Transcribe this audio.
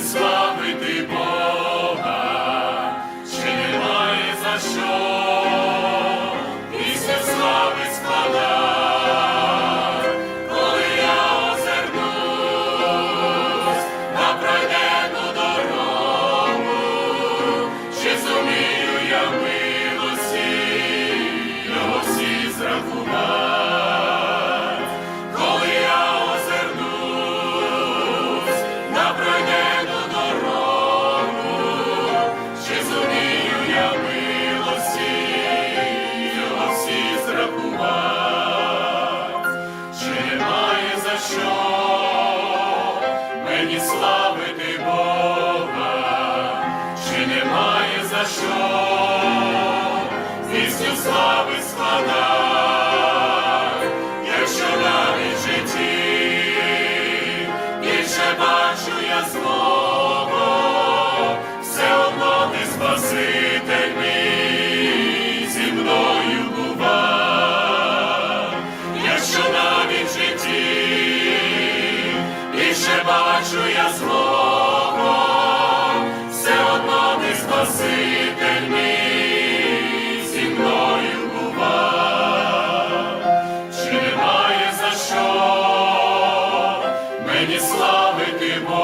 Christmas. Що мені славити Бога, чи немає за що? Пісню слави складати, якщо навіть житті більше бачу я злого, бачу я злого, все одно ти спаситель мій зі мною бува, чи немає за що мені славити Бога,